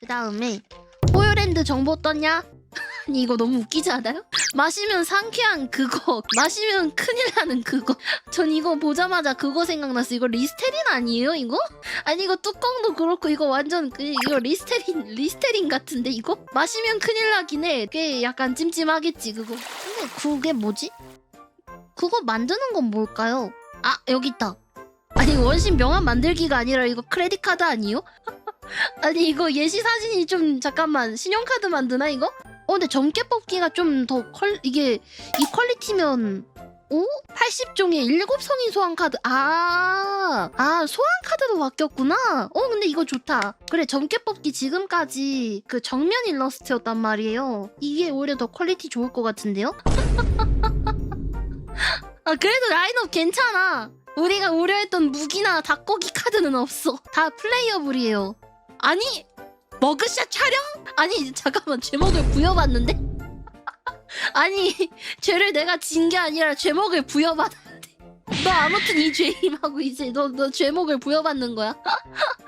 그 다음에 호요랜드 정보 떴냐? 이거 너무 웃기지 않아요? 마시면 상쾌한 그거 마시면 큰일 나는 그거 전 이거 보자마자 그거 생각났어 이거 리스테린 아니에요 이거? 아니 이거 뚜껑도 그렇고 이거 완전 그 이거 리스테린 리스테린 같은데 이거? 마시면 큰일 나긴 해 그게 약간 찜찜하겠지 그거 근데 그게 뭐지? 그거 만드는 건 뭘까요? 아 여기 있다 아니 원신 명함 만들기가 아니라 이거 크레딧 카드 아니요? 아니 이거 예시 사진이 좀 잠깐만 신용카드 만드나 이거? 어 근데 점괘 뽑기가 좀 더 퀄 이게 이 퀄리티면 오? 80종의 7성인 소환 카드. 아, 아 소환 카드도 바뀌었구나. 어 근데 이거 좋다. 그래 점괘 뽑기 지금까지 그 정면 일러스트였단 말이에요. 이게 오히려 더 퀄리티 좋을 것 같은데요? 아 그래도 라인업 괜찮아. 우리가 우려했던 무기나 닭고기 카드는 없어. 다 플레이어블이에요 아니 머그샷 촬영? 아니 잠깐만 제목을 부여받는데? 아니 죄를 내가 진 게 아니라 제목을 부여받았는데 너 아무튼 이 죄임하고 이제 너너 제목을 부여받는 거야?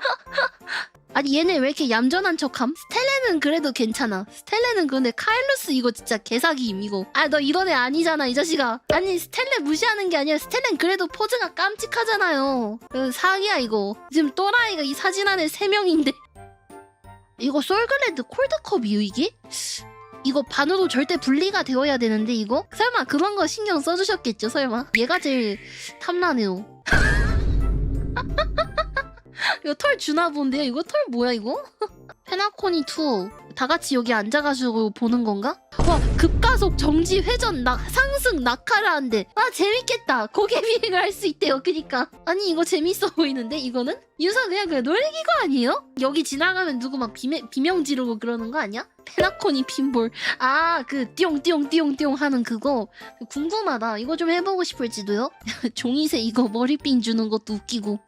아니 얘네 왜 이렇게 얌전한 척함? 스텔레는 그래도 괜찮아 스텔레는 근데 카일루스 이거 진짜 개사기임 이거 아 너 이런 애 아니잖아 이 자식아 아니 스텔레 무시하는 게 아니라 스텔레는 그래도 포즈가 깜찍하잖아요 그 사기야 이거 지금 또라이가 이 사진 안에 3명인데 이거 솔글랜드 콜드컵이요 이게? 이거 반으로 절대 분리가 되어야 되는데 이거? 설마 그런 거 신경 써주셨겠죠 설마? 얘가 제일 탐나네요 이거 털 주나 본데요 이거 털 뭐야 이거? 페나코니 2 다 같이 여기 앉아가지고 보는 건가? 와 급가속 정지 회전 낙 상승 낙하를 한대 아 재밌겠다 고개 비행을 할 수 있대요 그니까 아니 이거 재밌어 보이는데 이거는? 유서 그냥 그냥 놀기거 아니에요? 여기 지나가면 누구 막 비명, 비명 지르고 그러는 거 아니야? 페나코니 핀볼 아 그 띠용띠용띠용띠용 하는 그거 궁금하다 이거 좀 해보고 싶을지도요? 종이새 이거 머리핀 주는 것도 웃기고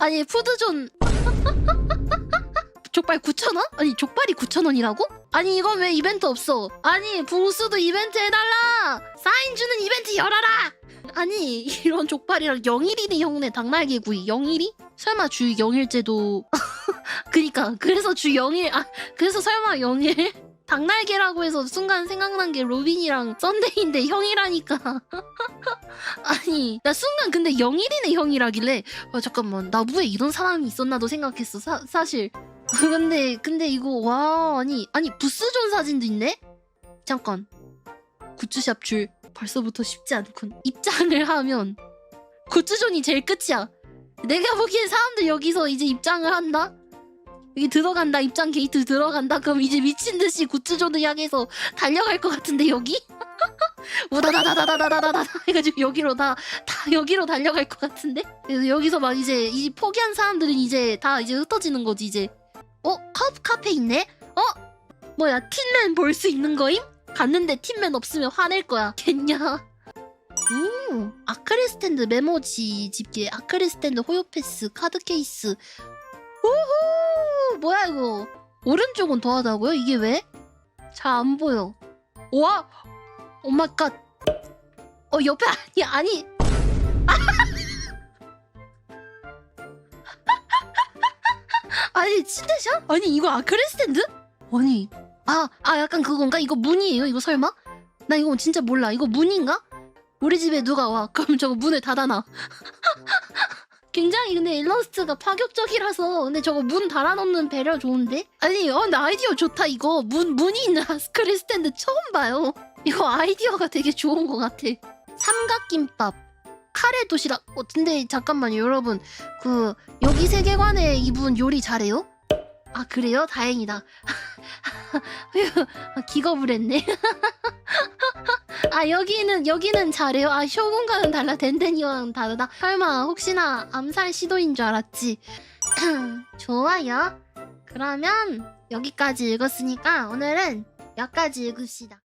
아니 푸드존 족발 9,000원? 아니 족발이 9,000원이라고? 아니 이건 왜 이벤트 없어? 아니 붕수도 이벤트 해달라! 사인 주는 이벤트 열어라! 아니 이런 족발이랑 영일이네 형네 닭날개구이 영일이? 설마 주 영일제도 그니까 그래서 주 영일 아 그래서 설마 영일? 닭날개라고 해서 순간 생각난 게 로빈이랑 썬데이인데 형이라니까 아니 나 순간 근데 영일이네 형이라길래. 아 잠깐만 나무에 이런 사람이 있었나도 생각했어 사, 사실. 근데 근데 이거 와 아니 아니 부스존 사진도 있네? 잠깐. 굿즈샵 줄. 벌써부터 쉽지 않군. 입장을 하면. 굿즈존이 제일 끝이야. 내가 보기엔 사람들 여기서 이제 입장을 한다? 여기 들어간다 입장 게이트 들어간다? 그럼 이제 미친 듯이 굿즈존을 향해서 달려갈 것 같은데 여기 우다다다다다다다다 해가지고 여기로 다 다 여기로 달려갈 것 같은데 그래서 여기서 막 이제 이 포기한 사람들은 이제 다 이제 흩어지는 거지 이제 어? 카, 카페 있네? 어? 뭐야 팀맨 볼 수 있는 거임? 갔는데 팀맨 없으면 화낼 거야 겠냐 음 아크릴 스탠드 메모지 집게 아크릴 스탠드 호요 패스 카드 케이스 오호 뭐야 이거 오른쪽은 더하다고요? 이게 왜? 잘 안 보여 와 오마갓 어 옆에 아니 아니 아니 침대샷? 아니 이거 아크릴 스탠드? 아니 아, 아 약간 그건가? 이거 문이에요? 이거 설마? 나 이거 진짜 몰라. 이거 문인가? 우리 집에 누가 와. 그럼 저거 문을 닫아놔. 굉장히 근데 일러스트가 파격적이라서 근데 저거 문 달아놓는 배려 좋은데? 아니 어 근데 아이디어 좋다 이거 문 문이 있는 아스크릴 스탠드 처음 봐요 이거 아이디어가 되게 좋은 것 같아. 삼각김밥. 카레 도시락. 어 근데 잠깐만요 여러분. 그 여기 세계관에 이분 요리 잘해요? 아 그래요? 다행이다. 아, 기겁을 했네. 아 여기는 여기는 잘해요. 아 쇼군과는 달라. 덴덴이와는 다르다. 설마 혹시나 암살 시도인 줄 알았지? 좋아요. 그러면 여기까지 읽었으니까 오늘은 여기까지 읽읍시다